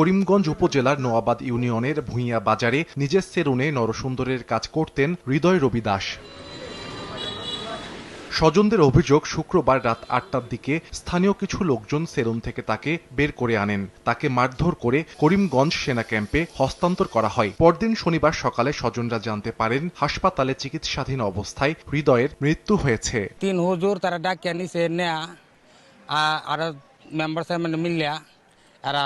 করিমগঞ্জ উপজেলার নোয়াবাদ ইউনিয়নের ভূঁইয়া বাজারে নিজের সেলুনে নরসুন্দরের কাজ করতেন হৃদয় রবি দাস। স্বজনদের অভিযোগ, শুক্রবার রাত আটটার দিকে স্থানীয় কিছু লোকজন সেলুন থেকে তাকে বের করে আনেন। তাকে মারধর করে করিমগঞ্জ সেনা ক্যাম্পে হস্তান্তর করা হয়। পরদিন শনিবার সকালে স্বজনরা জানতে পারেন, হাসপাতালে চিকিৎসাধীন অবস্থায় হৃদয়ের মৃত্যু হয়েছে। তিন হুজুর তারা ডাকিয়া নিছে, নেয়া। আর মেম্বার সাহেব মানে মিলিয়া এরা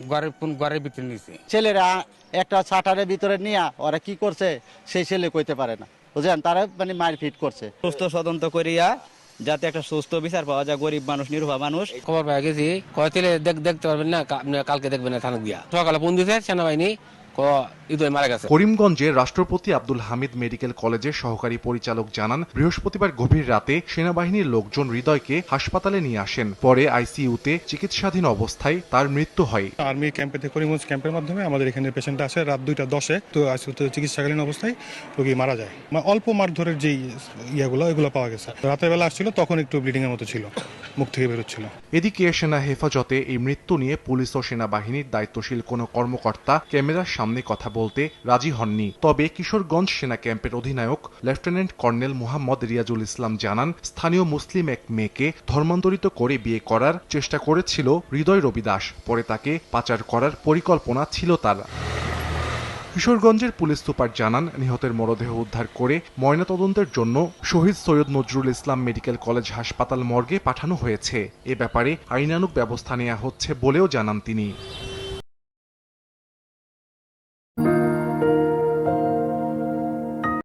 এই ঘরের ভিতরে নিছে। ছেলেরা একটা ছাটারের ভিতরে নিয়ে ওরা কি করছে সেই ছেলে কইতে পারে না। বুঝলেন? তারা মানে মারপিট করছে। সুস্থ সদন্ত করিয়া যাতে একটা সুস্থ বিচার পাওয়া যায় গরিব মানুষ নির্ভা মানুষ। খবর পাই গেছি। দেখ- দেখতে পারবেন না কালকে দেখবেন না থানা দিয়া সকালে ফোন দিছে সেনাবাহিনী ক ইদয় মারা গেছে। করিমগঞ্জে রাষ্ট্রপতি আব্দুল হামিদ মেডিকেল কলেজের সহকারী পরিচালক জানান বৃহস্পতিবার গভীর রাতে সেনাবাহিনীর লোকজন হৃদয়কে হাসপাতালে নিয়ে আসেন। পরে আইসিইউতে চিকিৎসাধীন অবস্থায় তার মৃত্যু হয়। আর্মি ক্যাম্পে থেকে করিমগঞ্জ ক্যাম্পের মাধ্যমে আমাদের এখানে পেশেন্ট আসে রাত দুইটা দশে তো আইসিউতে চিকিৎসাকালীন অবস্থায় রোগী মারা যায়। মানে অল্প মারধরের যেই ইয়াগুলো এগুলো পাওয়া গেছে। রাতের বেলা আসছিল তখন একটু ব্লিডিং এর মতো ছিল মুখ থেকে বেরোচ্ছিল। এদিকে সেনা হেফাজতে এই মৃত্যু নিয়ে পুলিশ ও সেনাবাহিনীর দায়িত্বশীল কোনো কর্মকর্তা ক্যামেরার সামনে কথা বলতে রাজি হননি। তবে কিশোরগঞ্জ সেনা ক্যাম্পের অধিনায়ক লেফটেন্যান্ট কর্নেল মোহাম্মদ রিয়াজুল ইসলাম জানান, স্থানীয় মুসলিম এক মেয়েকে ধর্মান্তরিত করে বিয়ে করার চেষ্টা করেছিল হৃদয় রবি দাস। পরে তাকে পাচার করার পরিকল্পনা ছিল তার। কিশোরগঞ্জের পুলিশ সুপার জানান, নিহতের মরদেহ উদ্ধার করে ময়নাতদন্তের জন্য শহীদ সৈয়দ নজরুল ইসলাম মেডিকেল কলেজ হাসপাতাল মর্গে পাঠানো হয়েছে। এ ব্যাপারে আইনানুক ব্যবস্থা নেওয়া হচ্ছে বলেও জানান তিনি।